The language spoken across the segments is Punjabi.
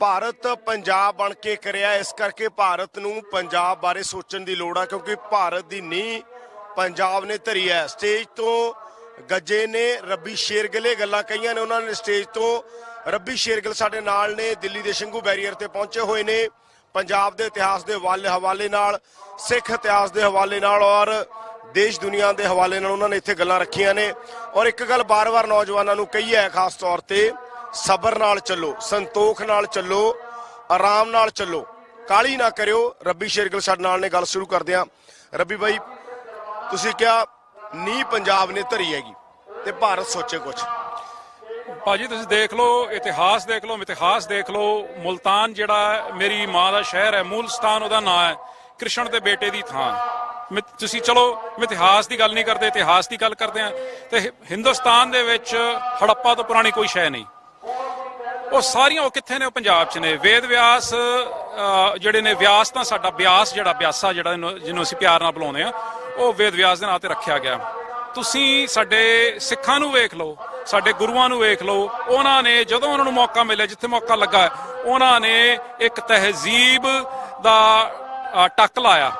ਭਾਰਤ ਪੰਜਾਬ ਬਣ ਕੇ ਕਰਿਆ, ਇਸ ਕਰਕੇ ਭਾਰਤ ਨੂੰ ਪੰਜਾਬ ਬਾਰੇ ਸੋਚਣ ਦੀ ਲੋੜ ਆ, ਕਿਉਂਕਿ ਭਾਰਤ ਦੀ ਨੀਂਹ ਪੰਜਾਬ ਨੇ ਧਰੀ ਹੈ। ਸਟੇਜ ਤੋਂ ਗੱਜੇ ਨੇ ਰੱਬੀ ਸ਼ੇਰਗਿੱਲ, ਇਹ ਗੱਲਾਂ ਕਹੀਆਂ ਨੇ ਉਹਨਾਂ ਨੇ। ਸਟੇਜ ਤੋਂ ਰੱਬੀ ਸ਼ੇਰਗਿੱਲ ਸਾਡੇ ਨਾਲ ਨੇ, ਦਿੱਲੀ ਦੇ ਸ਼ੰਭੂ ਬੈਰੀਅਰ ਤੇ ਪਹੁੰਚੇ ਹੋਏ ਨੇ, ਪੰਜਾਬ ਦੇ ਇਤਿਹਾਸ ਦੇ ਹਵਾਲੇ ਹਵਾਲੇ ਨਾਲ, ਸਿੱਖ ਇਤਿਹਾਸ ਦੇ ਹਵਾਲੇ ਨਾਲ ਔਰ ਦੇਸ਼ ਦੁਨੀਆ ਦੇ ਹਵਾਲੇ ਨਾਲ ਉਹਨਾਂ ਨੇ ਇੱਥੇ ਗੱਲਾਂ ਰੱਖੀਆਂ ਨੇ। ਔਰ ਇੱਕ ਗੱਲ ਬਾਰ-ਬਾਰ ਨੌਜਵਾਨਾਂ ਨੂੰ ਕਹੀ ਹੈ ਖਾਸ ਤੌਰ ਤੇ ਸਬਰ ਨਾਲ ਚੱਲੋ, ਸੰਤੋਖ ਨਾਲ ਚੱਲੋ, ਆਰਾਮ ਨਾਲ ਚੱਲੋ। ਕਾਲੀ ਨਾ ਕਰਿਓ। ਰੱਬੀ ਸ਼ੇਰਗਲ ਸਾਡੇ ਨਾਲ ਨੇ, ਗੱਲ ਸ਼ੁਰੂ ਕਰਦੇ ਹਾਂ। ਰੱਬੀ ਬਾਈ, ਤੁਸੀਂ ਕਿਹਾ ਨੀ ਪੰਜਾਬ ਨੇ ਧਰੀ ਹੈਗੀ ਤੇ ਭਾਰਤ ਸੋਚੇ ਕੁਝ ਭਾਜੀ, ਤੁਸੀਂ ਦੇਖ ਲਓ, ਇਤਿਹਾਸ ਦੇਖ ਲਓ ਇਤਿਹਾਸ ਦੇਖ ਲਓ। ਮੁਲਤਾਨ ਜਿਹੜਾ ਮੇਰੀ ਮਾਂ ਦਾ ਸ਼ਹਿਰ ਹੈ, ਮੂਲਸਤਾਨ ਉਹਦਾ ਨਾਂ ਹੈ, ਕ੍ਰਿਸ਼ਨ ਦੇ ਬੇਟੇ ਦੀ ਥਾਂ। ਮਿ- ਤੁਸੀਂ ਚਲੋ ਇਤਿਹਾਸ ਦੀ ਗੱਲ ਨਹੀਂ ਕਰਦੇ, ਇਤਿਹਾਸ ਦੀ ਗੱਲ ਕਰਦੇ ਆ ਤੇ ਹਿੰਦੁਸਤਾਨ ਦੇ ਵਿੱਚ ਹੜੱਪਾ ਤੋਂ ਪੁਰਾਣੀ ਕੋਈ ਸ਼ੈ ਨਹੀਂ। ਉਹ ਸਾਰੀਆਂ ਉਹ ਕਿੱਥੇ ਨੇ ਉਹ ਪੰਜਾਬ 'ਚ ਨੇ? ਵੇਦ ਵਿਆਸ ਜਿਹੜੇ ਨੇ ਵਿਆਸ ਤਾਂ ਸਾਡਾ ਬਿਆਸ ਜਿਹੜਾ, ਬਿਆਸਾ ਜਿਹੜਾ ਜਿਹਨੂੰ ਅਸੀਂ ਪਿਆਰ ਨਾਲ ਬੁਲਾਉਂਦੇ ਆ ਉਹ ਵੇਦ ਵਿਆਸ ਦੇ ਨਾਂ ਤੇ ਰੱਖਿਆ ਗਿਆ। ਤੁਸੀਂ ਸਾਡੇ ਸਿੱਖਾਂ ਨੂੰ ਵੇਖ ਲਓ, ਸਾਡੇ ਗੁਰੂਆਂ ਨੂੰ ਵੇਖ ਲਓ, ਉਹਨਾਂ ਨੇ ਜਦੋਂ ਉਹਨਾਂ ਨੂੰ ਮੌਕਾ ਮਿਲਿਆ, ਜਿੱਥੇ ਮੌਕਾ ਲੱਗਾ, ਉਹਨਾਂ ਨੇ ਇੱਕ ਤਹਿਜ਼ੀਬ ਦਾ ਟੱਕ ਲਾਇਆ।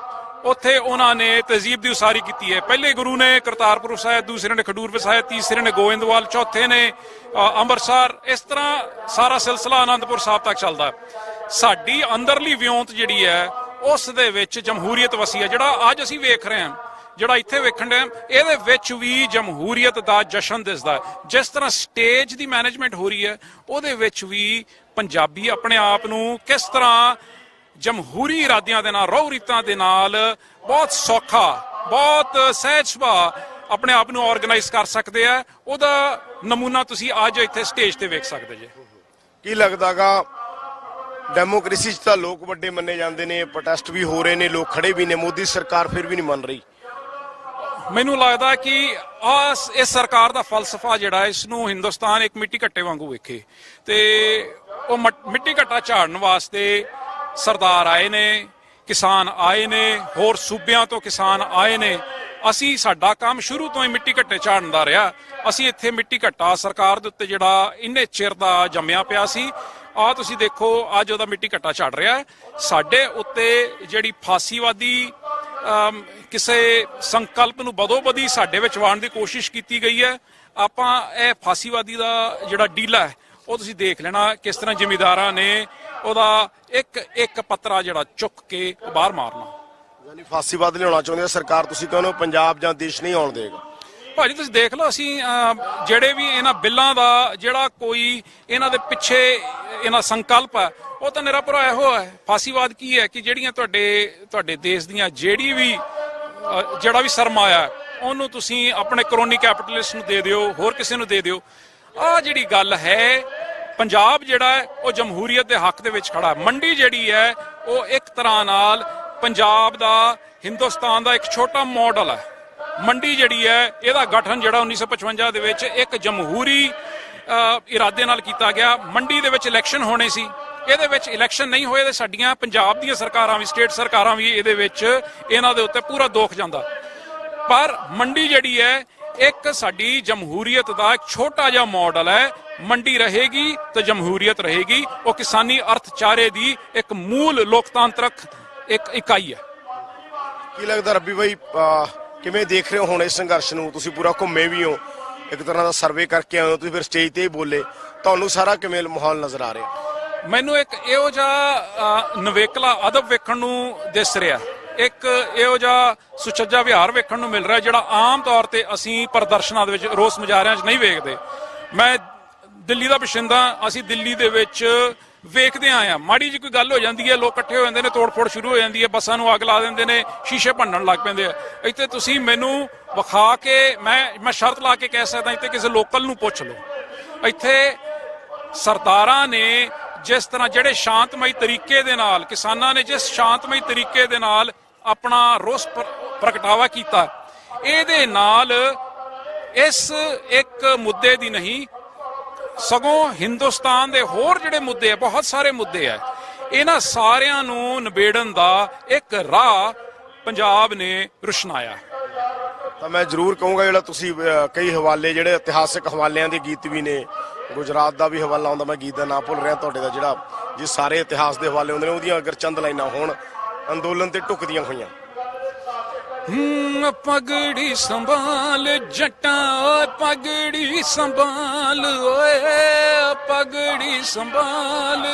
ਉੱਥੇ ਉਹਨਾਂ ਨੇ ਤਹਿਜ਼ੀਬ ਦੀ ਉਸਾਰੀ ਕੀਤੀ ਹੈ। ਪਹਿਲੇ ਗੁਰੂ ਨੇ ਕਰਤਾਰਪੁਰ ਸਾਹਿਬ, ਦੂਸਰੇ ਨੇ ਖਡੂਰ ਸਾਹਿਬ, ਤੀਸਰੇ ਨੇ ਗੋਇੰਦਵਾਲ, ਚੌਥੇ ਨੇ ਅੰਮ੍ਰਿਤਸਰ। ਇਸ ਤਰ੍ਹਾਂ ਸਾਰਾ ਸਿਲਸਿਲਾ ਆਨੰਦਪੁਰ ਸਾਹਿਬ ਤੱਕ ਚੱਲਦਾ ਸਾਡੀ ਅੰਦਰਲੀ ਵਿਉਂਤ ਜਿਹੜੀ ਹੈ, ਉਸ ਦੇ ਵਿੱਚ ਜਮਹੂਰੀਅਤ ਵਸੀ ਹੈ। ਜਿਹੜਾ ਅੱਜ ਅਸੀਂ ਵੇਖ ਰਹੇ ਹਾਂ, ਜਿਹੜਾ ਇੱਥੇ ਵੇਖਣ ਦੇ ਇਹਦੇ ਵਿੱਚ ਵੀ ਜਮਹੂਰੀਅਤ ਦਾ ਜਸ਼ਨ ਦਿਸਦਾ ਜਿਸ ਤਰ੍ਹਾਂ ਸਟੇਜ ਦੀ ਮੈਨੇਜਮੈਂਟ ਹੋ ਰਹੀ ਹੈ, ਉਹਦੇ ਵਿੱਚ ਵੀ ਪੰਜਾਬੀ ਆਪਣੇ ਆਪ ਨੂੰ ਕਿਸ ਤਰ੍ਹਾਂ ਜਮਹੂਰੀ ਇਰਾਦਿਆਂ ਦੇ ਨਾਲ ਰਹੁ ਰੀਤਾਂ ਦੇ ਨਾਲ ਬਹੁਤ ਸੌਖਾ ਬਹੁਤ ਸਹਿਜ ਸੁਭਾਅ ਆਪਣੇ ਆਪ ਨੂੰ ਆਰਗੇਨਾਈਜ਼ ਕਰ ਸਕਦੇ ਆ। ਉਹਦਾ ਨਮੂਨਾ ਤੁਸੀਂ ਅੱਜ ਇੱਥੇ ਸਟੇਜ ਤੇ ਵੇਖ ਸਕਦੇ ਜੇ। ਕੀ ਲੱਗਦਾਗਾ ਡੈਮੋਕ੍ਰੇਸੀ 'ਚ ਤਾਂ ਲੋਕ ਵੱਡੇ ਮੰਨੇ ਜਾਂਦੇ ਨੇ ਪ੍ਰੋਟੈਸਟ ਵੀ ਹੋ ਰਹੇ ਨੇ ਲੋਕ ਖੜੇ ਵੀ ਨੇ ਮੋਦੀ ਸਰਕਾਰ ਫਿਰ ਵੀ ਨਹੀਂ ਮੰਨ ਰਹੀ। ਮੈਨੂੰ ਲੱਗਦਾ ਕਿ ਆ ਇਸ ਸਰਕਾਰ ਦਾ ਫਲਸਫਾ ਜਿਹੜਾ ਇਸ ਨੂੰ ਹਿੰਦੁਸਤਾਨ ਇੱਕ ਮਿੱਟੀ ਘੱਟੇ ਵਾਂਗੂ ਵੇਖੇ। ਤੇ ਉਹ ਮਿੱਟੀ ਘੱਟਾ ਝਾੜਨ ਵਾਸਤੇ ਸਰਦਾਰ ਆਏ ਨੇ, ਕਿਸਾਨ ਆਏ ਨੇ, ਹੋਰ ਸੂਬਿਆਂ ਤੋਂ ਕਿਸਾਨ ਆਏ ਨੇ। ਅਸੀਂ ਸਾਡਾ ਕੰਮ ਸ਼ੁਰੂ ਤੋਂ ਹੀ ਮਿੱਟੀ ਘੱਟੇ ਝਾੜਨ ਦਾ ਰਿਹਾ। ਅਸੀਂ ਇੱਥੇ ਮਿੱਟੀ ਘੱਟਾ ਸਰਕਾਰ ਦੇ ਉੱਤੇ ਜਿਹੜਾ ਇੰਨੇ ਚਿਰ ਦਾ ਜੰਮਿਆ ਪਿਆ ਸੀ, ਆ ਤੁਸੀਂ ਦੇਖੋ, ਅੱਜ ਉਹਦਾ ਮਿੱਟੀ ਘੱਟਾ ਝੜ ਰਿਹਾ ਸਾਡੇ ਉੱਤੇ ਜਿਹੜੀ ਫਾਸੀਵਾਦੀ ਕਿਸੇ ਸੰਕਲਪ ਨੂੰ ਬਦੋਬਦੀ ਸਾਡੇ ਵਿੱਚ ਵਾਣ ਦੀ ਕੋਸ਼ਿਸ਼ ਕੀਤੀ ਗਈ ਹੈ। ਆਪਾਂ ਇਹ ਫਾਸੀਵਾਦੀ ਦਾ ਜਿਹੜਾ ਡੀਲਾ ਹੈ, ਉਹ ਤੁਸੀਂ ਦੇਖ ਲੈਣਾ ਕਿਸ ਤਰ੍ਹਾਂ ਜ਼ਿਮੀਦਾਰਾਂ ਨੇ ਉਹਦਾ ਇੱਕ ਇੱਕ ਪੱਤਰਾ ਜਿਹੜਾ ਚੁੱਕ ਕੇ ਬਾਹਰ ਮਾਰਨਾ। ਯਾਨੀ ਫਾਸੀਵਾਦ ਲਿਆਉਣਾ ਚਾਹੁੰਦੇ ਆ ਸਰਕਾਰ ਤੁਸੀਂ ਕਹਿੰਦੇ ਹੋ ਪੰਜਾਬ ਜਾਂ ਦੇਸ਼ ਨਹੀਂ ਆਉਣ ਦੇਗਾ। ਭਾਜੀ ਤੁਸੀਂ ਦੇਖ ਲਓ ਅਸੀਂ ਜਿਹੜੇ ਵੀ ਇਹਨਾਂ ਬਿੱਲਾਂ ਦਾ ਜਿਹੜਾ ਕੋਈ ਇਹਨਾਂ ਦੇ ਪਿੱਛੇ ਇਹਨਾਂ ਸੰਕਲਪ ਹੈ ਉਹ ਤਾਂ ਨਿਰਪਰਾ ਇਹੋ ਹੈ। ਫਾਸੀਵਾਦ ਕੀ ਹੈ ਕਿ ਜਿਹੜੀਆਂ ਤੁਹਾਡੇ ਤੁਹਾਡੇ ਦੇਸ਼ ਦੀਆਂ ਜਿਹੜੀ ਵੀ ਜਿਹੜਾ ਵੀ ਸਰਮਾਇਆ ਹੈ, ਉਹਨੂੰ ਤੁਸੀਂ ਆਪਣੇ ਕਰੋਨੀ ਕੈਪੀਟਲਿਸਟ ਨੂੰ ਦੇ ਦਿਓ ਹੋਰ ਕਿਸੇ ਨੂੰ ਦੇ ਦਿਓ। ਆ ਜਿਹੜੀ ਗੱਲ ਹੈ ਪੰਜਾਬ ਜਿਹੜਾ ਹੈ, ਉਹ ਜਮਹੂਰੀਅਤ ਦੇ ਹੱਕ ਦੇ ਵਿੱਚ ਖੜਾ ਹੈ। ਮੰਡੀ ਜਿਹੜੀ ਹੈ, ਉਹ ਇੱਕ ਤਰ੍ਹਾਂ ਨਾਲ ਪੰਜਾਬ ਦਾ, ਹਿੰਦੁਸਤਾਨ ਦਾ ਇੱਕ ਛੋਟਾ ਮਾਡਲ ਹੈ। ਮੰਡੀ ਜਿਹੜੀ ਹੈ, ਇਹਦਾ ਗਠਨ ਜਿਹੜਾ 1955 ਦੇ ਵਿੱਚ ਇੱਕ ਜਮਹੂਰੀ ਇਰਾਦੇ ਨਾਲ ਕੀਤਾ ਗਿਆ। ਮੰਡੀ ਦੇ ਵਿੱਚ ਇਲੈਕਸ਼ਨ ਹੋਣੇ ਸੀ। ਇਹਦੇ ਵਿੱਚ ਇਲੈਕਸ਼ਨ ਨਹੀਂ ਹੋਏ ਤੇ ਸਾਡੀਆਂ ਪੰਜਾਬ ਦੀਆਂ ਸਰਕਾਰਾਂ ਵੀ ਸਟੇਟ ਸਰਕਾਰਾਂ ਵੀ ਇਹਦੇ ਵਿੱਚ ਇਹਨਾਂ ਦੇ ਉੱਤੇ ਪੂਰਾ ਦੋਖ ਜਾਂਦਾ। ਪਰ ਮੰਡੀ ਜਿਹੜੀ ਹੈ ਇੱਕ ਸਾਡੀ ਜਮਹੂਰੀਅਤ ਦਾ ਇੱਕ ਛੋਟਾ ਜਿਹਾ ਮਾਡਲ ਹੈ। ਮੰਡੀ ਰਹੇਗੀ ਤੇ ਜਮਹੂਰੀਅਤ ਰਹੇਗੀ। ਉਹ ਕਿਸਾਨੀ ਅਰਥਚਾਰੇ ਦੀ ਇੱਕ ਮੂਲ ਲੋਕਤਾਂਤਰਕ ਇੱਕ ਇਕਾਈ ਹੈ। ਕੀ ਲੱਗਦਾ ਰੱਬੀ ਬਾਈ ਅਹ, ਕਿਵੇਂ ਦੇਖ ਰਹੇ ਹੋ ਹੁਣ ਇਸ ਸੰਘਰਸ਼ ਨੂੰ? ਤੁਸੀਂ ਪੂਰਾ ਘੁੰਮੇ ਵੀ ਹੋ। ਇੱਕ ਤਰ੍ਹਾਂ ਦਾ ਸਰਵੇ ਕਰਕੇ ਆਏ ਹੋ ਤੁਸੀਂ ਫਿਰ ਸਟੇਜ ਤੇ ਹੀ ਬੋਲੇ। ਤੁਹਾਨੂੰ ਸਾਰਾ ਕਿਵੇਂ ਮਾਹੌਲ ਨਜ਼ਰ ਆ ਰਿਹਾ? ਮੈਨੂੰ ਇੱਕ ਇਹੋ ਜਿਹਾ ਨਵੇਕਲਾ ਅਦਬ ਵੇਖਣ ਨੂੰ ਦਿਸ ਰਿਹਾ। ਇੱਕ ਇਹੋ ਜਿਹਾ ਸੁਚੱਜਾ ਵਿਹਾਰ ਵੇਖਣ ਨੂੰ ਮਿਲ ਰਿਹਾ ਜਿਹੜਾ ਆਮ ਤੌਰ ਤੇ ਅਸੀਂ ਪ੍ਰਦਰਸ਼ਨਾਂ ਦੇ ਵਿੱਚ ਰੋਸ ਮੁਜ਼ਾਹਰਿਆਂ 'ਚ ਨਹੀਂ ਵੇਖਦੇ। ਮੈਂ ਦਿੱਲੀ ਦਾ ਬਸ਼ਿੰਦਾ ਅਸੀਂ ਦਿੱਲੀ ਦੇ ਵਿੱਚ ਵੇਖਦੇ ਆਏ ਆ ਮਾੜੀ ਜਿਹੀ ਕੋਈ ਗੱਲ ਹੋ ਜਾਂਦੀ ਹੈ, ਲੋਕ ਇਕੱਠੇ ਹੋ ਜਾਂਦੇ ਨੇ, ਤੋੜ-ਫੋੜ ਸ਼ੁਰੂ ਹੋ ਜਾਂਦੀ ਹੈ, ਬੱਸਾਂ ਨੂੰ ਅੱਗ ਲਾ ਦਿੰਦੇ ਨੇ, ਸ਼ੀਸ਼ੇ ਭੰਨਣ ਲੱਗ ਪੈਂਦੇ ਆ। ਇੱਥੇ ਤੁਸੀਂ ਮੈਨੂੰ ਵਿਖਾ ਕੇ, ਮੈਂ ਮੈਂ ਸ਼ਰਤ ਲਾ ਕੇ ਕਹਿ ਸਕਦਾ ਇੱਥੇ ਕਿਸੇ ਲੋਕਲ ਨੂੰ ਪੁੱਛ ਲਓ। ਇੱਥੇ ਸਰਦਾਰਾਂ ਨੇ ਜਿਸ ਤਰ੍ਹਾਂ ਜਿਹੜੇ ਸ਼ਾਂਤਮਈ ਤਰੀਕੇ ਦੇ ਨਾਲ, ਕਿਸਾਨਾਂ ਨੇ ਜਿਸ ਸ਼ਾਂਤਮਈ ਤਰੀਕੇ ਦੇ ਨਾਲ ਆਪਣਾ ਰੋਸ ਪ੍ਰਗਟਾਵਾ ਕੀਤਾ। ਇਹਦੇ ਨਾਲ ਇਸ ਇੱਕ ਮੁੱਦੇ ਦੀ ਨਹੀਂ, ਸਗੋਂ ਹਿੰਦੁਸਤਾਨ ਦੇ ਹੋਰ ਜਿਹੜੇ ਮੁੱਦੇ ਆ, ਬਹੁਤ ਸਾਰੇ ਮੁੱਦੇ ਆ, ਇਹਨਾਂ ਸਾਰਿਆਂ ਨੂੰ ਨਿਬੇੜਨ ਦਾ ਇੱਕ ਰਾਹ ਪੰਜਾਬ ਨੇ ਰੁਸ਼ਨਾਇਆ। ਤਾਂ ਮੈਂ ਜ਼ਰੂਰ ਕਹੂੰਗਾ ਜਿਹੜਾ ਤੁਸੀਂ ਕਈ ਹਵਾਲੇ ਜਿਹੜੇ ਇਤਿਹਾਸਿਕ ਹਵਾਲਿਆਂ ਦੇ ਗੀਤ ਵੀ ਨੇ, ਗੁਜਰਾਤ ਦਾ ਵੀ ਹਵਾਲਾ ਆਉਂਦਾ, ਮੈਂ ਗੀਤ ਦਾ ਨਾਂ ਭੁੱਲ ਰਿਹਾ, ਤੁਹਾਡੇ ਦਾ ਜਿਹੜਾ, ਜਿਸ ਸਾਰੇ ਇਤਿਹਾਸ ਦੇ ਹਵਾਲੇ ਹੁੰਦੇ ਨੇ, ਉਹਦੀਆਂ ਅਗਰ ਚੰਦ ਲਾਈਨਾਂ ਹੋਣ ਅੰਦੋਲਨ ਤੇ ਢੁਕਦੀਆਂ ਹੋਈਆਂ। ਹਮ, ਪਗੜੀ ਸੰਭਾਲ ਜੱਟਾਂ ਓਏ ਪਗੜੀ ਸੰਭਾਲ ਓਏ ਪਗੜੀ ਸੰਭਾਲ।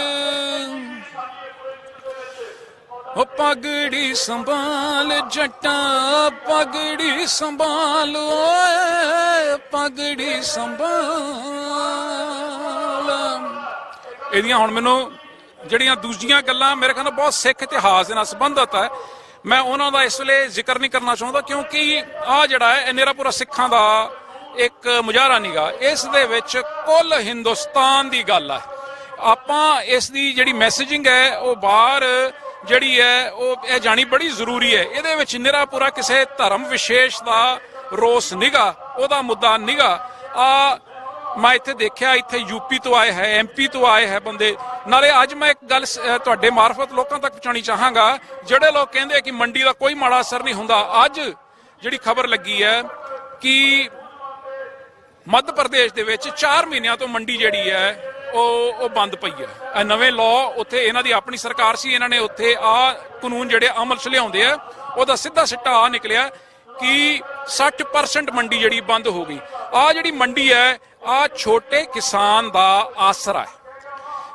ਓ ਪਗੜੀ ਸੰਭਾਲ ਜੱਟਾਂ ਪਗੜੀ ਸੰਭਾਲ ਓਏ ਪਗੜੀ ਸੰਭਾਲ। ਇਹਦੀਆਂ ਹੁਣ ਮੈਨੂੰ ਜਿਹੜੀਆਂ ਦੂਜੀਆਂ ਗੱਲਾਂ ਮੇਰੇ ਖਿਆਲ ਨਾਲ ਬਹੁਤ ਸਿੱਖ ਇਤਿਹਾਸ ਦੇ ਨਾਲ ਸੰਬੰਧਿਤ ਹੈ। ਮੈਂ ਉਹਨਾਂ ਦਾ ਇਸ ਵੇਲੇ ਜ਼ਿਕਰ ਨਹੀਂ ਕਰਨਾ ਚਾਹੁੰਦਾ ਕਿਉਂਕਿ ਆ ਜਿਹੜਾ ਹੈ, ਇਹ ਨਿਰਾ ਸਿੱਖਾਂ ਦਾ ਇੱਕ ਮੁਜ਼ਾਹਰਾ ਨੀਗਾ। ਇਸ ਦੇ ਵਿੱਚ ਕੁੱਲ ਹਿੰਦੁਸਤਾਨ ਦੀ ਗੱਲ ਹੈ। ਆਪਾਂ ਇਸ ਦੀ ਜਿਹੜੀ ਮੈਸੇਜਿੰਗ ਹੈ, ਉਹ ਬਾਹਰ ਜਿਹੜੀ ਹੈ, ਉਹ ਇਹ ਜਾਣੀ ਬੜੀ ਜ਼ਰੂਰੀ ਹੈ। ਇਹਦੇ ਵਿੱਚ ਨਿਰਾਪੁਰਾ ਕਿਸੇ ਧਰਮ ਵਿਸ਼ੇਸ਼ ਦਾ ਰੋਸ ਨਿਗਾ, ਉਹਦਾ ਮੁੱਦਾ ਨਿਗਾ। ਆ ਮੈਂ ਇੱਥੇ ਦੇਖਿਆ, ਇੱਥੇ ਯੂਪੀ ਤੋਂ ਆਏ ਹੈ ਐਮਪੀ ਤੋਂ ਆਏ ਹੈ ਬੰਦੇ। ਨਾਲੇ ਅੱਜ ਮੈਂ ਇੱਕ ਗੱਲ ਤੁਹਾਡੇ ਮਾਰਫਤ ਲੋਕਾਂ ਤੱਕ ਪਹੁੰਚਾਉਣੀ ਚਾਹਾਂਗਾ। ਜਿਹੜੇ ਲੋਕ ਕਹਿੰਦੇ ਕਿ ਮੰਡੀ ਦਾ ਕੋਈ ਮਾੜਾ ਅਸਰ ਨਹੀਂ ਹੁੰਦਾ, ਅੱਜ ਜਿਹੜੀ ਖਬਰ ਲੱਗੀ ਹੈ ਕਿ ਮੱਧ ਪ੍ਰਦੇਸ਼ ਦੇ ਵਿੱਚ 4 ਮਹੀਨਿਆਂ ਤੋਂ ਮੰਡੀ ਜਿਹੜੀ ਹੈ, ਉਹ ਉਹ ਬੰਦ ਪਈ ਹੈ। ਇਹ ਨਵੇਂ ਲਾਅ ਉੱਥੇ ਇਹਨਾਂ ਦੀ ਆਪਣੀ ਸਰਕਾਰ ਸੀ, ਇਹਨਾਂ ਨੇ ਉੱਥੇ ਆ ਕਾਨੂੰਨ ਜਿਹੜੇ ਅਮਲ 'ਚ ਲਿਆਉਂਦੇ ਆ, ਉਹਦਾ ਸਿੱਧਾ ਸਿੱਟਾ ਆ ਨਿਕਲਿਆ। ਕਿ 60% ਮੰਡੀ ਜਿਹੜੀ ਬੰਦ ਹੋ ਗਈ। ਆ ਜਿਹੜੀ ਮੰਡੀ ਹੈ ਆ ਛੋਟੇ ਕਿਸਾਨ ਦਾ ਆਸਰਾ ਹੈ।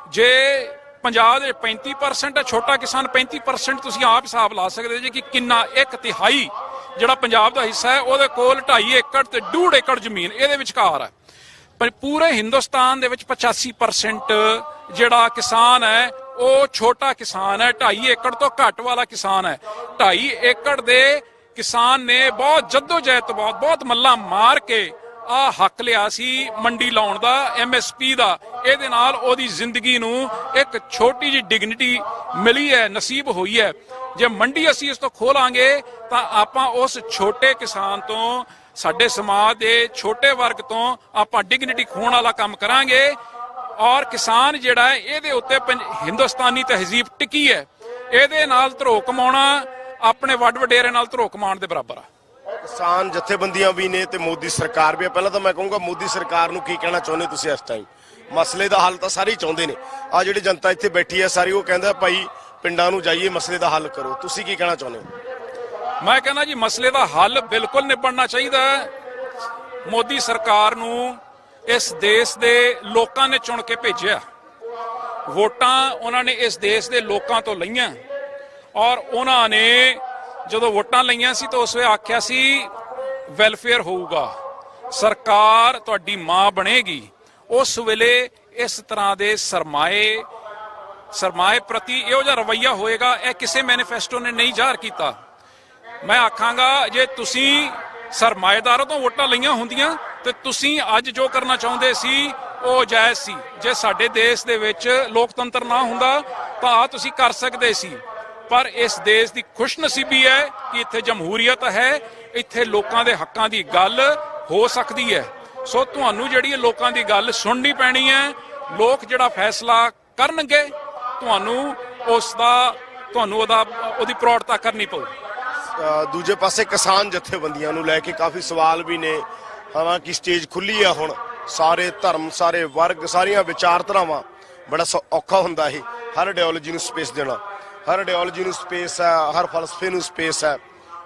ਜੇ ਪੰਜਾਬ ਦੇ 35% ਹੈ, ਛੋਟਾ ਕਿਸਾਨ 35% ਤੁਸੀਂ ਆਪ ਹਿਸਾਬ ਲਾ ਸਕਦੇ ਜੇ ਕਿ ਕਿੰਨਾ ਇੱਕ ਤਿਹਾਈ ਜਿਹੜਾ ਪੰਜਾਬ ਦਾ ਹਿੱਸਾ ਹੈ, ਉਹਦੇ ਕੋਲ 2.5 ਏਕੜ ਤੇ 2.5 ਏਕੜ ਜ਼ਮੀਨ, ਇਹਦੇ ਵਿਚਕਾਰ ਹੈ। ਪਰ ਪੂਰੇ ਹਿੰਦੁਸਤਾਨ ਦੇ ਵਿੱਚ 85% ਜਿਹੜਾ ਕਿਸਾਨ ਹੈ, ਉਹ ਛੋਟਾ ਕਿਸਾਨ ਹੈ 2.5 ਏਕੜ ਤੋਂ ਘੱਟ ਵਾਲਾ ਕਿਸਾਨ ਹੈ। 2.5 ਏਕੜ ਦੇ ਕਿਸਾਨ ਨੇ ਬਹੁਤ ਜਦੋਜਹਿਦ ਤੋਂ ਬਹੁਤ ਬਹੁਤ ਮੱਲਾ ਮਾਰ ਕੇ ਆ ਹੱਕ ਲਿਆ ਸੀ ਮੰਡੀ ਲਾਉਣ ਦਾ ਐਮਐਸਪੀ ਦਾ। ਇਹਦੇ ਨਾਲ ਉਹਦੀ ਜ਼ਿੰਦਗੀ ਨੂੰ ਇੱਕ ਛੋਟੀ ਜਿਹੀ ਡਿਗਨਿਟੀ ਮਿਲੀ ਹੈ, ਨਸੀਬ ਹੋਈ ਹੈ। ਜੇ ਮੰਡੀ ਅਸੀਂ ਇਸ ਤੋਂ ਖੋਲਾਂਗੇ, ਤਾਂ ਆਪਾਂ ਉਸ ਛੋਟੇ ਕਿਸਾਨ ਤੋਂ, ਸਾਡੇ ਸਮਾਜ ਦੇ ਛੋਟੇ ਵਰਗ ਤੋਂ ਆਪਾਂ ਡਿਗਨਿਟੀ ਖੋਣ ਵਾਲਾ ਕੰਮ ਕਰਾਂਗੇ। ਔਰ ਕਿਸਾਨ ਜਿਹੜਾ ਹੈ, ਇਹਦੇ ਉੱਤੇ ਪੰਜ- ਹਿੰਦੁਸਤਾਨੀ ਤਹਿਜ਼ੀਬ ਟਿਕੀ ਹੈ। ਇਹਦੇ ਨਾਲ ਧਰੋ ਕਮਾਉਣਾ ਆਪਣੇ ਵੱਡ ਵਡੇਰੇ ਨਾਲ ਧਰੋ ਕਮਾਉਣ ਦੇ ਬਰਾਬਰ ਆ। ਕਿਸਾਨ ਜਥੇਬੰਦੀਆਂ ਵੀ ਨੇ ਤੇ ਮੋਦੀ ਸਰਕਾਰ ਵੀ ਹੈ ਪਹਿਲਾਂ ਤਾਂ ਮੈਂ ਕਹੂੰਗਾ ਮੋਦੀ ਸਰਕਾਰ ਨੂੰ ਕੀ ਕਹਿਣਾ ਚਾਹੁੰਦੇ ਤੁਸੀਂ ਇਸ ਟਾਈਮ ਮਸਲੇ ਦਾ ਹੱਲ ਤਾਂ ਸਾਰੇ ਹੀ ਚਾਹੁੰਦੇ ਨੇ। ਆ ਜਿਹੜੀ ਜਨਤਾ ਇੱਥੇ ਬੈਠੀ ਹੈ ਸਾਰੀ ਉਹ ਕਹਿੰਦਾ ਭਾਈ ਪਿੰਡਾਂ ਨੂੰ ਜਾਈਏ ਮਸਲੇ ਦਾ ਹੱਲ ਕਰੋ। ਤੁਸੀਂ ਕੀ ਕਹਿਣਾ ਚਾਹੁੰਦੇ ਹੋ? ਮੈਂ ਕਹਿੰਦਾ ਜੀ ਮਸਲੇ ਦਾ ਹੱਲ ਬਿਲਕੁਲ ਨਿਬੜਨਾ ਚਾਹੀਦਾ ਹੈ। ਮੋਦੀ ਸਰਕਾਰ ਨੂੰ ਇਸ ਦੇਸ਼ ਦੇ ਲੋਕਾਂ ਨੇ ਚੁਣ ਕੇ ਭੇਜਿਆ। ਵੋਟਾਂ ਉਹਨਾਂ ਨੇ ਇਸ ਦੇਸ਼ ਦੇ ਲੋਕਾਂ ਤੋਂ ਲਈਆਂ। ਔਰ ਉਹਨਾਂ ਨੇ ਜਦੋਂ ਵੋਟਾਂ ਲਈਆਂ ਸੀ ਤਾਂ ਉਸ ਵੇ ਆਖਿਆ ਸੀ ਵੈਲਫੇਅਰ ਹੋਊਗਾ। ਸਰਕਾਰ ਤੁਹਾਡੀ ਮਾਂ ਬਣੇਗੀ। ਉਸ ਵੇਲੇ ਇਸ ਤਰ੍ਹਾਂ ਦੇ ਸਰਮਾਏ ਸਰਮਾਏ ਪ੍ਰਤੀ ਇਹੋ ਜਿਹਾ ਰਵੱਈਆ ਹੋਏਗਾ, ਇਹ ਕਿਸੇ ਮੈਨੀਫੈਸਟੋ ਨੇ ਨਹੀਂ ਜ਼ਾਹਰ ਕੀਤਾ। ਮੈਂ ਆਖਾਂਗਾ, ਜੇ ਤੁਸੀਂ ਸਰਮਾਏਦਾਰਾਂ ਤੋਂ ਵੋਟਾਂ ਲਈਆਂ ਹੁੰਦੀਆਂ, ਤੇ ਤੁਸੀਂ ਅੱਜ ਜੋ ਕਰਨਾ ਚਾਹੁੰਦੇ ਸੀ, ਉਹ ਜਾਇਜ਼ ਸੀ। ਜੇ ਸਾਡੇ ਦੇਸ਼ ਦੇ ਵਿੱਚ ਲੋਕਤੰਤਰ ਨਾ ਹੁੰਦਾ, ਤਾਂ ਆ ਤੁਸੀਂ ਕਰ ਸਕਦੇ ਸੀ। ਪਰ ਇਸ ਦੇਸ਼ ਦੀ ਖੁਸ਼ਨਸੀਬੀ ਹੈ ਕਿ ਇੱਥੇ ਜਮਹੂਰੀਅਤ ਹੈ, ਇੱਥੇ ਲੋਕਾਂ ਦੇ ਹੱਕਾਂ ਦੀ ਗੱਲ ਹੋ ਸਕਦੀ ਹੈ। ਸੋ ਤੁਹਾਨੂੰ ਜਿਹੜੀ ਲੋਕਾਂ ਦੀ ਗੱਲ ਸੁਣਨੀ ਪੈਣੀ ਹੈ, ਲੋਕ ਜਿਹੜਾ ਫੈਸਲਾ ਕਰਨਗੇ, ਤੁਹਾਨੂੰ ਉਸ ਦਾ, ਤੁਹਾਨੂੰ ਉਹਦਾ, ਉਹਦੀ ਪ੍ਰੋੜਤਾ ਕਰਨੀ ਪਊ। ਦੂਜੇ ਪਾਸੇ ਕਿਸਾਨ ਜਥੇਬੰਦੀਆਂ ਨੂੰ ਲੈ ਕੇ ਕਾਫੀ ਸਵਾਲ ਵੀ ਨੇ। ਹਾਲਾਂਕਿ ਸਟੇਜ ਖੁੱਲੀ ਆ ਹੁਣ, ਸਾਰੇ ਧਰਮ, ਸਾਰੇ ਵਰਗ, ਸਾਰੀਆਂ ਵਿਚਾਰਧਾਰਾਵਾਂ, ਬੜਾ ਸੌ- ਔਖਾ ਹੁੰਦਾ ਇਹ। ਹਰ ਆਈਡੀਓਲੋਜੀ ਨੂੰ ਸਪੇਸ ਦੇਣਾ। ਹਰ ਆਈਡੀਓਲੋਜੀ ਨੂੰ ਸਪੇਸ ਹੈ ਹਰ ਫਲਸਫੇ ਨੂੰ ਸਪੇਸ ਹੈ।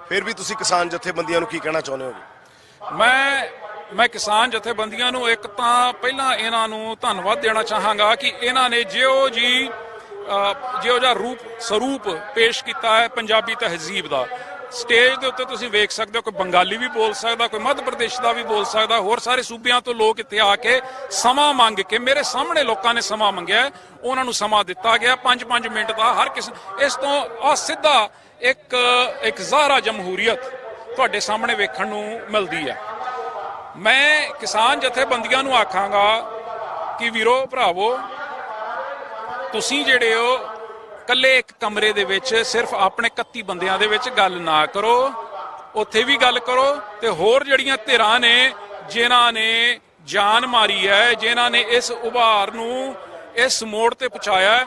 ਫਿਰ ਵੀ ਤੁਸੀਂ ਕਿਸਾਨ ਜਥੇਬੰਦੀਆਂ ਨੂੰ ਕੀ ਕਹਿਣਾ ਚਾਹੁੰਦੇ ਹੋ ਮੈਂ ਮੈਂ ਕਿਸਾਨ ਜਥੇਬੰਦੀਆਂ ਨੂੰ ਇੱਕ ਤਾਂ ਪਹਿਲਾਂ ਇਹਨਾਂ ਨੂੰ ਧੰਨਵਾਦ ਦੇਣਾ ਚਾਹਾਂਗਾ ਕਿ ਇਹਨਾਂ ਨੇ ਜਿਉ ਜੀ ਅ, ਜਿਹੋ ਜਿਹਾ ਰੂਪ ਸਰੂਪ ਪੇਸ਼ ਕੀਤਾ ਹੈ ਪੰਜਾਬੀ ਤਹਿਜ਼ੀਬ ਦਾ। ਸਟੇਜ ਦੇ ਉੱਤੇ ਤੁਸੀਂ ਵੇਖ ਸਕਦੇ ਹੋ, ਕੋਈ ਬੰਗਾਲੀ ਵੀ ਬੋਲ ਸਕਦਾ, ਕੋਈ ਮੱਧ ਪ੍ਰਦੇਸ਼ ਦਾ ਵੀ ਬੋਲ ਸਕਦਾ, ਹੋਰ ਸਾਰੇ ਸੂਬਿਆਂ ਤੋਂ ਲੋਕ ਇੱਥੇ ਆ ਕੇ ਸਮਾਂ ਮੰਗ ਕੇ, ਮੇਰੇ ਸਾਹਮਣੇ ਲੋਕਾਂ ਨੇ ਸਮਾਂ ਮੰਗਿਆ ਉਹਨਾਂ ਨੂੰ ਸਮਾਂ ਦਿੱਤਾ ਗਿਆ 5-5 ਮਿੰਟ ਦਾ ਹਰ ਕਿਸ, ਇਸ ਤੋਂ ਆ ਸਿੱਧਾ ਇੱਕ ਇੱਕ ਜ਼ਾਹਰਾ ਜਮਹੂਰੀਅਤ ਤੁਹਾਡੇ ਸਾਹਮਣੇ ਵੇਖਣ ਨੂੰ ਮਿਲਦੀ ਹੈ। ਮੈਂ ਕਿਸਾਨ ਜਥੇਬੰਦੀਆਂ ਨੂੰ ਆਖਾਂਗਾ ਕਿ ਵੀਰੋ, ਭਰਾਵੋ, ਤੁਸੀਂ ਜਿਹੜੇ ਹੋ ਕੱਲੇ ਇੱਕ ਕਮਰੇ ਦੇ ਵਿੱਚ ਸਿਰਫ ਆਪਣੇ 31 ਬੰਦਿਆਂ ਦੇ ਵਿੱਚ ਗੱਲ ਨਾ ਕਰੋ। ਉੱਥੇ ਵੀ ਗੱਲ ਕਰੋ ਤੇ ਹੋਰ ਜਿਹੜੀਆਂ ਧਿਰਾਂ ਨੇ, ਜਿਨ੍ਹਾਂ ਨੇ ਜਾਨ ਮਾਰੀ ਹੈ, ਜਿਨ੍ਹਾਂ ਨੇ ਇਸ ਉਭਾਰ ਨੂੰ ਇਸ ਮੋੜ ਤੇ ਪਹੁੰਚਾਇਆ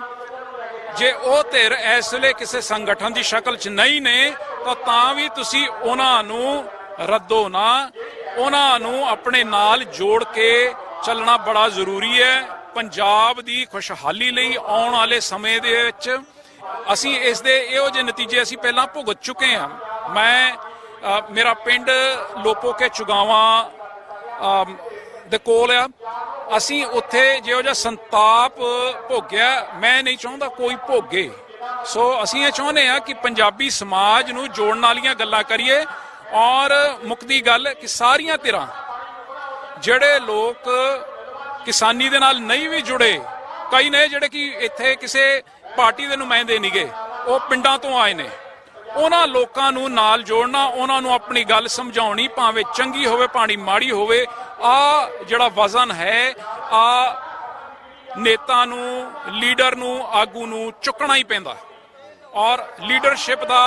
ਜੇ ਉਹ ਧਿਰ ਇਸ ਵੇਲੇ ਕਿਸੇ ਸੰਗਠਨ ਦੀ ਸ਼ਕਲ 'ਚ ਨਹੀਂ ਨੇ, ਤਾਂ ਤਾਂ ਵੀ ਤੁਸੀਂ ਉਹਨਾਂ ਨੂੰ ਰੱਦੋ ਨਾ। ਉਹਨਾਂ ਨੂੰ ਆਪਣੇ ਨਾਲ ਜੋੜ ਕੇ ਚੱਲਣਾ ਬੜਾ ਜ਼ਰੂਰੀ ਹੈ। ਪੰਜਾਬ ਦੀ ਖੁਸ਼ਹਾਲੀ ਲਈ ਆਉਣ ਵਾਲੇ ਸਮੇਂ ਦੇ ਵਿੱਚ ਅਸੀਂ ਇਸ ਦੇ ਇਹੋ ਜਿਹੇ ਨਤੀਜੇ ਅਸੀਂ ਪਹਿਲਾਂ ਭੁਗਤ ਚੁੱਕੇ ਹਾਂ। ਮੈਂ ਮੇਰਾ ਪਿੰਡ ਲੋਪੋ ਕੇ ਚੁਗਾਵਾਂ ਦੇ ਕੋਲ ਆ। ਅਸੀਂ ਉੱਥੇ ਜਿਹੋ ਜਿਹਾ ਸੰਤਾਪ ਭੋਗਿਆ, ਮੈਂ ਨਹੀਂ ਚਾਹੁੰਦਾ ਕੋਈ ਭੋਗੇ। ਸੋ ਅਸੀਂ ਇਹ ਚਾਹੁੰਦੇ ਆ ਕਿ ਪੰਜਾਬੀ ਸਮਾਜ ਨੂੰ ਜੋੜਨ ਵਾਲੀਆਂ ਗੱਲਾਂ ਕਰੀਏ ਔਰ ਮੁੱਕਦੀ ਗੱਲ ਕਿ ਸਾਰੀਆਂ ਧਿਰਾਂ, ਜਿਹੜੇ ਲੋਕ ਕਿਸਾਨੀ ਦੇ ਨਾਲ ਨਹੀਂ ਵੀ ਜੁੜੇ, ਕਈ ਨੇ ਜਿਹੜੇ ਕਿ ਇੱਥੇ ਕਿਸੇ ਪਾਰਟੀ ਦੇ ਨੁਮਾਇੰਦੇ ਨਹੀਂਗੇ ਉਹ ਪਿੰਡਾਂ ਤੋਂ ਆਏ ਨੇ। ਉਹਨਾਂ ਲੋਕਾਂ ਨੂੰ ਨਾਲ ਜੋੜਨਾ, ਉਹਨਾਂ ਨੂੰ ਆਪਣੀ ਗੱਲ ਸਮਝਾਉਣੀ, ਭਾਵੇਂ ਚੰਗੀ ਹੋਵੇ ਪਾਣੀ ਮਾੜੀ ਹੋਵੇ, ਆ ਜਿਹੜਾ ਵਜ਼ਨ ਹੈ, ਆ ਨੇਤਾ ਨੂੰ, ਲੀਡਰ ਨੂੰ, ਆਗੂ ਨੂੰ ਚੁੱਕਣਾ ਹੀ ਪੈਂਦਾ। ਔਰ ਲੀਡਰਸ਼ਿਪ ਦਾ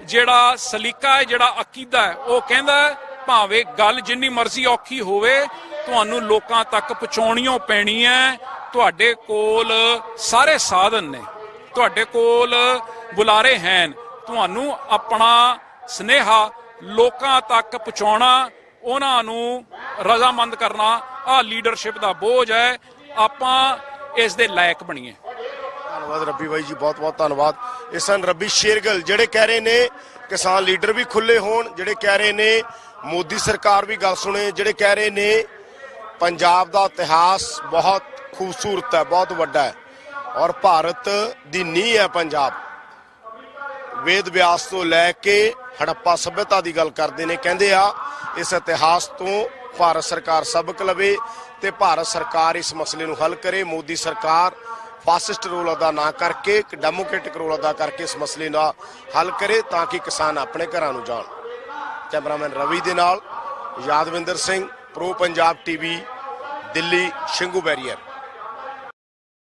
ਜਿਹੜਾ ਸਲੀਕਾ ਹੈ, ਜਿਹੜਾ ਅਕੀਦਾ ਹੈ, ਉਹ ਕਹਿੰਦਾ ਭਾਵੇਂ ਗੱਲ ਜਿੰਨੀ ਮਰਜ਼ੀ ਔਖੀ ਹੋਵੇ ਤੁਹਾਨੂੰ ਲੋਕਾਂ ਤੱਕ ਪਹੁੰਚਾਉਣੀਓ ਪੈਣੀ ਹੈ ਤੁਹਾਡੇ ਕੋਲ ਸਾਰੇ ਸਾਧਨ ਨੇ। ਤੁਹਾਡੇ ਕੋਲ ਬੁਲਾਰੇ ਹਨ। ਤੁਹਾਨੂੰ ਆਪਣਾ ਸਨੇਹਾ ਲੋਕਾਂ ਤੱਕ ਪਹੁੰਚਾਉਣਾ, ਉਹਨਾਂ ਨੂੰ ਰਜ਼ਾਮੰਦ ਕਰਨਾ ਆ ਲੀਡਰਸ਼ਿਪ ਦਾ ਬੋਝ ਹੈ। ਆਪਾਂ ਇਸ ਦੇ ਲਾਇਕ ਬਣੀਏ। ਧੰਨਵਾਦ ਰੱਬੀ ਬਾਈ ਜੀ ਬਹੁਤ ਬਹੁਤ ਧੰਨਵਾਦ। ਇਹ ਸਨ ਰੱਬੀ ਸ਼ੇਰਗਲ ਜਿਹੜੇ ਕਹਿ ਰਹੇ ਨੇ, ਕਿਸਾਨ ਲੀਡਰ ਵੀ ਖੁੱਲੇ ਹੋਣ, ਜਿਹੜੇ ਕਹਿ ਰਹੇ ਨੇ, ਮੋਦੀ ਸਰਕਾਰ ਵੀ ਗੱਲ ਸੁਣੇ, ਜਿਹੜੇ ਕਹਿ ਰਹੇ ਨੇ ਪੰਜਾਬ ਦਾ ਇਤਿਹਾਸ ਬਹੁਤ ਖੂਬਸੂਰਤ ਹੈ, ਬਹੁਤ ਵੱਡਾ ਹੈ ਔਰ ਭਾਰਤ ਦੀ ਨੀਂਹ ਹੈ ਪੰਜਾਬ। ਵੇਦ ਵਿਆਸ ਤੋਂ ਲੈ ਕੇ ਹੜੱਪਾ ਸਭਿਅਤਾ ਦੀ ਗੱਲ ਕਰਦੇ ਨੇ, ਕਹਿੰਦੇ ਆ, ਇਸ ਇਤਿਹਾਸ ਤੋਂ ਭਾਰਤ ਸਰਕਾਰ ਸਬਕ ਲਵੇ ਤੇ ਭਾਰਤ ਸਰਕਾਰ ਇਸ ਮਸਲੇ ਨੂੰ ਹੱਲ ਕਰੇ। ਮੋਦੀ ਸਰਕਾਰ ਫਾਸਿਸਟ ਰੋਲ ਅਦਾ ਨਾ ਕਰਕੇ, ਇੱਕ ਡੈਮੋਕ੍ਰੈਟਿਕ ਰੋਲ ਅਦਾ ਕਰਕੇ ਇਸ ਮਸਲੇ ਦਾ ਹੱਲ ਕਰੇ ਤਾਂ ਕਿ ਕਿਸਾਨ ਆਪਣੇ ਘਰਾਂ ਨੂੰ ਜਾਣ। ਕੈਮਰਾਮੈਨ ਰਵੀ ਦੇ ਨਾਲ Yadavinder Singh, pro Punjab TV Delhi Singhu barrier.